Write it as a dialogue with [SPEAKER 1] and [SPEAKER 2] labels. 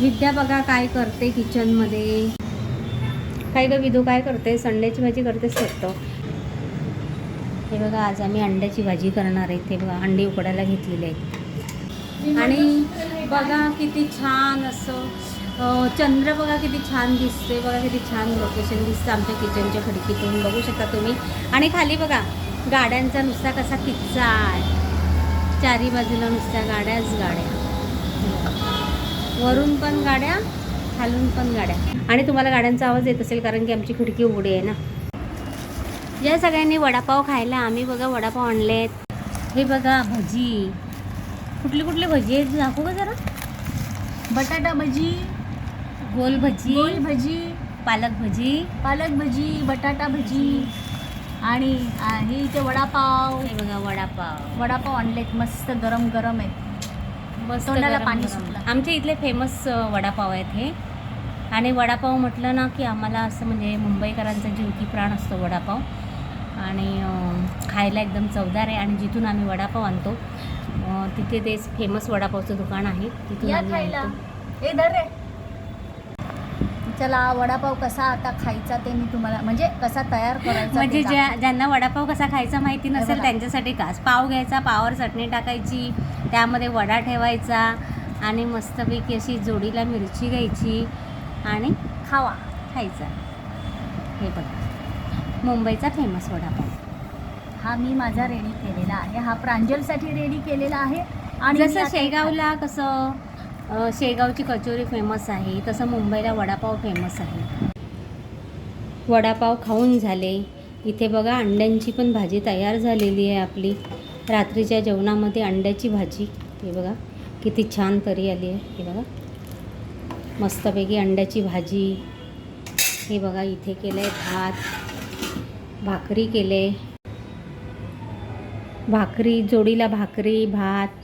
[SPEAKER 1] विद्या बघा काय करते किचनमध्ये. काय गं विधू काय करते संडेची भाजी करतेच फक्त हे बघा आज आम्ही अंड्याची भाजी करणार आहे ते बघा अंडी उकडायला घेतलेली आहेत. आणि बघा किती छान असं चंद्र बघा किती छान दिसते बघा किती छान लोकेशन दिसतं आमच्या किचनच्या खिडकीतून. बघू शकता तुम्ही. आणि खाली बघा गाड्यांचा नुसता कसा किच्चा आहे. चारी बाजूला नुसत्या गाड्याच गाड्या. वरून पण गाड्या खालून पण गाड्या. आणि तुम्हाला गाड्यांचा आवाज येत असेल कारण की आमची खिडकी उघडी आहे ना. या सगळ्यांनी वडापाव खायला. आम्ही बघा वडापाव आणलेत हे बघा भजी. कुठली कुठली भजी आहेत? दाखवू का जरा?
[SPEAKER 2] बटाटा भजी
[SPEAKER 1] गोल भजी.
[SPEAKER 2] गोल भजी.
[SPEAKER 1] पालक भजी.
[SPEAKER 2] पालक भजी बटाटा भजी. आणि हे इथे वडापाव.
[SPEAKER 1] हे बघा वडापाव.
[SPEAKER 2] वडापाव आणलेत. मस्त गरम गरम आहेत.
[SPEAKER 1] मस्त
[SPEAKER 2] तोंडाला
[SPEAKER 1] गरम
[SPEAKER 2] पाणी
[SPEAKER 1] गरम.
[SPEAKER 2] सुटलं.
[SPEAKER 1] आमच्या इथले फेमस वडापाव आहेत हे. आणि वडापाव म्हटलं ना की आम्हाला असं म्हणजे मुंबईकरांचा जीव की प्राण असतो वडापाव. आणि अं, खायला एकदम चवदार आहे. आणि जिथून आम्ही वडापाव आणतो अं, तिथे ते फेमस वडापावचं दुकान आहे. तिथून
[SPEAKER 2] या
[SPEAKER 1] आम्ही
[SPEAKER 2] खायला.
[SPEAKER 1] आणतो.
[SPEAKER 2] हे धर रे. चला वडापाव कसा आता खायचा ते मी तुम्हाला म्हणजे कसा तयार करायचा
[SPEAKER 1] म्हणजे ज्या. ज्यांना वडापाव कसा खायचा माहिती नसेल. त्यांच्यासाठी कास पाव घ्यायचा पावावर चटणी टाकायची त्यामध्ये वडा ठेवायचा आणि मस्तपैकी अशी जोडीला मिरची घ्यायची आणि
[SPEAKER 2] खावा
[SPEAKER 1] खायचा. हे बघा. मुंबईचा फेमस वडापाव.
[SPEAKER 2] हा मी माझा रेडी केलेला आहे. हा प्रांजलसाठी रेडी केलेला आहे. आणि
[SPEAKER 1] जसं शेगावला कसं? शेगावची कचोरी फेमस आहे तसं मुंबईला वडापाव फेमस आहे. वडापाव खाऊन झाले. इथे बघा अंड्यांची पण भाजी तयार झालेली आहे आपली. रात्रीच्या जेवणामध्ये अंड्याची भाजी. हे बघा किती छान तरी आली आहे. हे बघा. मस्तपैकी अंड्याची भाजी. हे बघा इथे केलं आहे भात. भाकरी केले. भाकरी जोडीला भाकरी भात.